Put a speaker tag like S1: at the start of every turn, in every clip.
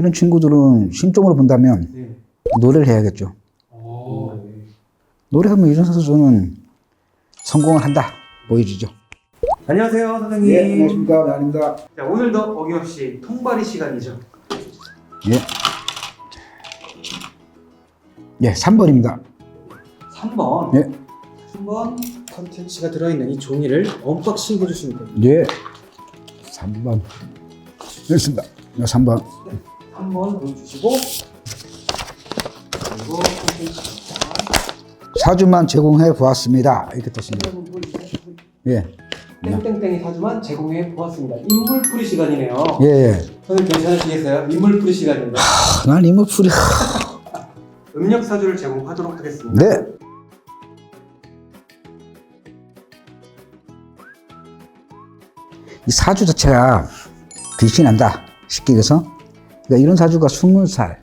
S1: 이런 친구들은 심적으로 본다면
S2: 네.
S1: 노래를 해야겠죠.
S2: 오.
S1: 노래하면 이런 선수는 성공을 한다 보여주죠.
S2: 안녕하세요, 선생님.
S1: 예, 안녕하십니까. 나입니다.
S2: 자, 오늘도 어김없이 통발이 시간이죠.
S1: 예. 예, 3번입니다.
S2: 3번.
S1: 예.
S2: 3번 컨텐츠가 들어있는 이 종이를 언박싱 해주시면 됩니다.
S1: 예. 3번. 됐습니다. 네, 3번.
S2: 3번 보여주시고 그리고
S1: 4주만 제공해 보았습니다. 이렇게 떴습니다.
S2: 한번.
S1: 예.
S2: 땡땡땡이 사주만 제공해 보았습니다. 인물 풀이 시간이네요.
S1: 예, 예.
S2: 선생님 괜찮으시겠어요? 인물 풀이 시간입니다.
S1: 아, 난 이모 풀이.
S2: 음력 사주를 제공하도록 하겠습니다.
S1: 네. 이 사주 자체가 귀신이 난다. 쉽게 얘기해서. 그러니까 이런 사주가 20살,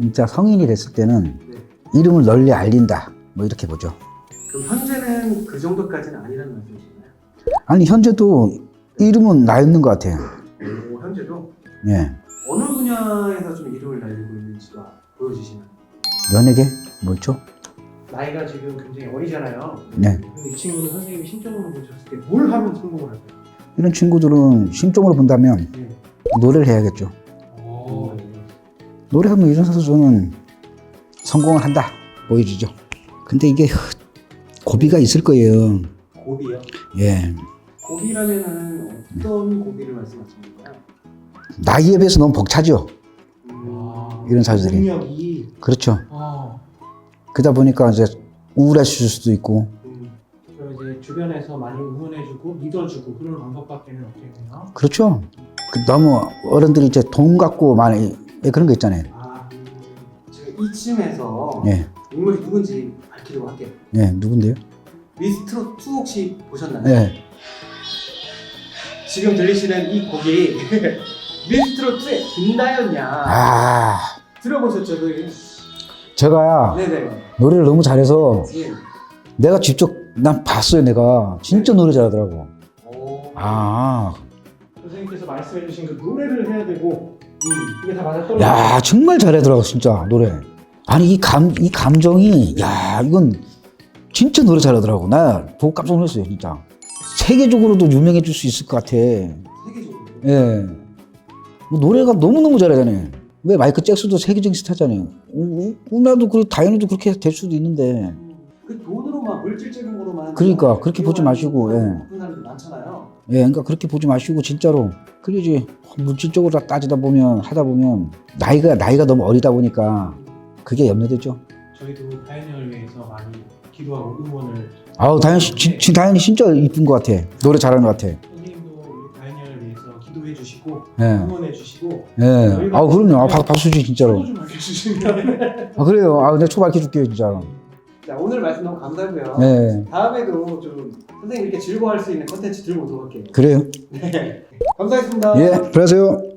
S1: 진짜 성인이 됐을 때는
S2: 네.
S1: 이름을 널리 알린다. 뭐 이렇게 보죠.
S2: 그럼 현재는 그 정도까지는 아니라는 말씀이신가요?
S1: 아니, 현재도 이름은 나 있는 것 같아요.
S2: 오, 현재도
S1: 예.
S2: 어느 분야에서 좀 이름을 날리고 있는지가 보여주시나요?
S1: 연예계? 뭐 있죠?
S2: 나이가 지금 굉장히 어리잖아요.
S1: 네.
S2: 이 친구는 선생님이 신적으로 보셨을 때 뭘 하면 성공을 할까요?
S1: 이런 친구들은 심적으로 본다면
S2: 네.
S1: 노래를 해야겠죠.
S2: 오.
S1: 노래하면 이런 선수는 성공을 한다. 보여주죠. 근데 이게 고비가 있을 거예요.
S2: 고비요?
S1: 예.
S2: 고비라면은 어떤 고비를 건가요?
S1: 나이에 비해서 너무 벅차죠.
S2: 음.
S1: 이런 사주들이.
S2: 능력이
S1: 그렇죠.
S2: 아.
S1: 그러다 보니까 이제 우울해질 수도 있고.
S2: 음. 이제 주변에서 많이 응원해주고 믿어주고 그런 방법밖에는 없겠네요.
S1: 그렇죠. 그 너무 어른들이 이제 돈 갖고 많이 예, 그런 거 있잖아요.
S2: 아, 음. 제가 이쯤에서
S1: 예.
S2: 인물이 누군지 밝히도록 할게요.
S1: 예. 누군데요?
S2: 미스트롯 2 혹시 보셨나요?
S1: 예.
S2: 지금 들리시는 이 곡이 미스트롯 2의 김다연이야.
S1: 아,
S2: 들어보셨죠? 그?
S1: 제가
S2: 네네.
S1: 노래를 너무 잘해서
S2: 예.
S1: 내가 직접 난 봤어요. 내가 진짜 노래 잘하더라고.
S2: 오.
S1: 아,
S3: 선생님께서 말씀해주신 그 노래를 해야 되고
S1: 야 정말 잘하더라고 진짜 노래. 아니 이 감 이 감정이 야 이건 진짜 노래 잘하더라고. 나 보고 깜짝 놀랐어요 진짜. 세계적으로도 유명해질 수 있을 것 같아.
S2: 세계적으로.
S1: 예. 뭐 노래가 너무 너무 잘하잖아요. 왜 마이클 잭슨도 세계적인 스타잖아요. 우- 우나도 그 다이언도 그렇게 될 수도 있는데.
S2: 그 돈으로만 물질적인 거로만
S1: 그러니까 그렇게 보지 마시고, 예. 예, 그러니까 그렇게 보지 마시고 진짜로 그러지 물질적으로 다 따지다 보면 하다 보면 나이가 나이가 너무 어리다 보니까 그게 염려되죠.
S3: 저희도 다이언을 위해서 많이 기도하고 응원을.
S1: 아우 다현 씨, 진, 진- 다현이 진짜 이쁜 것 같아. 노래 잘하는 것 같아.
S3: 선생님도 다이언을 위해서 기도해 주시고
S1: 예,
S3: 응원해 주시고
S1: 예. 아우 그럼요. 아, 박- 박수지 진짜로.
S3: 좀 알려주시면
S1: 아 그래요. 아 내가 초 밝혀줄게요 진짜.
S2: 자 오늘 말씀 너무 감사하고요.
S1: 네,
S2: 다음에도 좀 선생님 이렇게 즐거워할 수 있는 컨텐츠 들고 오도록 할게요.
S1: 그래요.
S2: 감사했습니다.
S1: 예, 들어가세요.